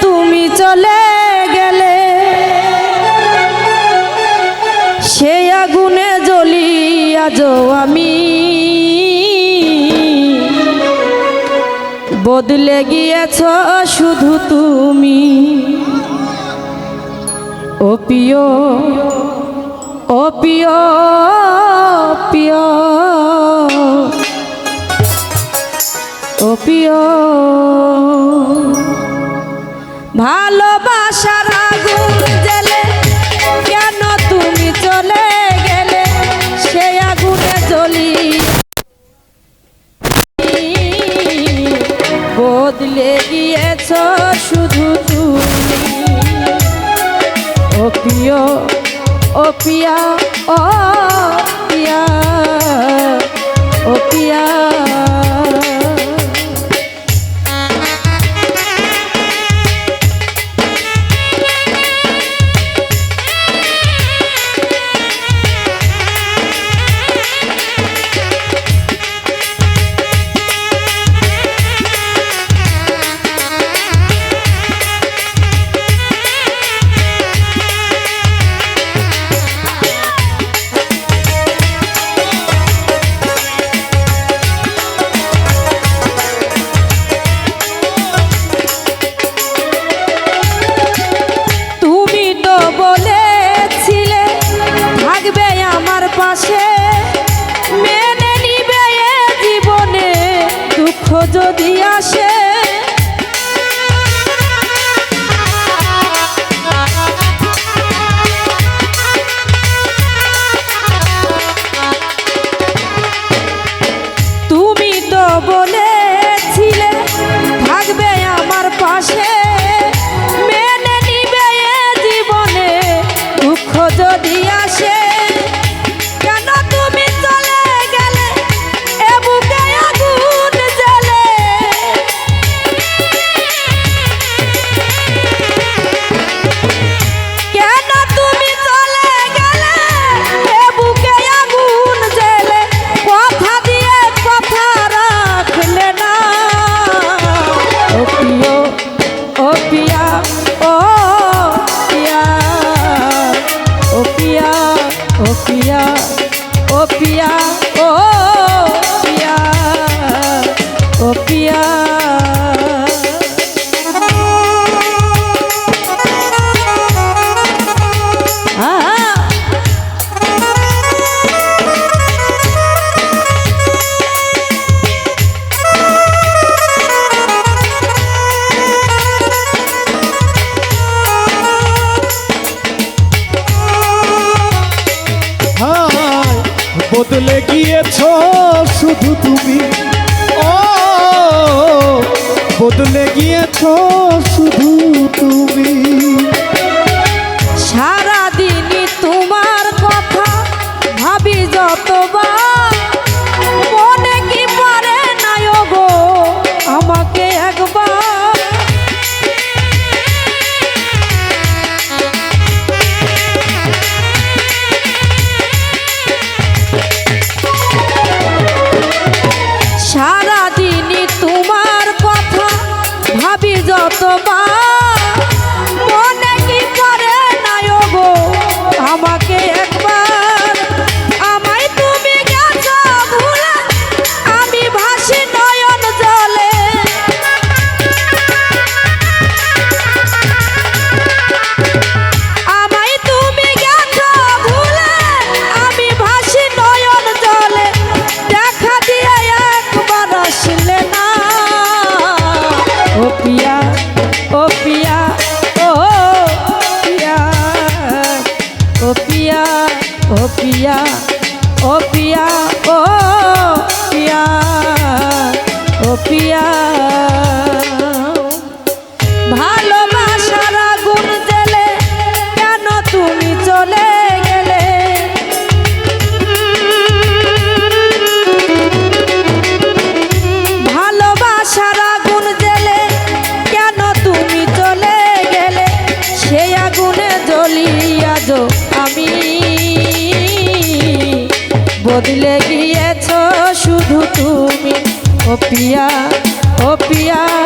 তুমি চলে গেলে? সে আগুনে জ্বলিয়া যো আমি। বদলে গিয়েছ শুধু তুমি। ও প্রিয় ভালোবাসার আগুন জ্বেলে কেন তুমি চলে গেলে? সে আগুনে জ্বলি। বদলে গিয়েছ শুধু তুমি। ও প্রিয়, ও পিয়া ও পিয়া ও পিয়া যদি আসে Tchau. বদলে গিয়েছ শুধু তুমি। ও বদলে গিয়েছ শুধু তুমি। ভালোবাসার আগুন জ্বেলে কেন তুমি চলে গেলে? জ্বেলে কেন তুমি চলে গেলে? আমি। বদলে ও পিয়া ও পিয়া।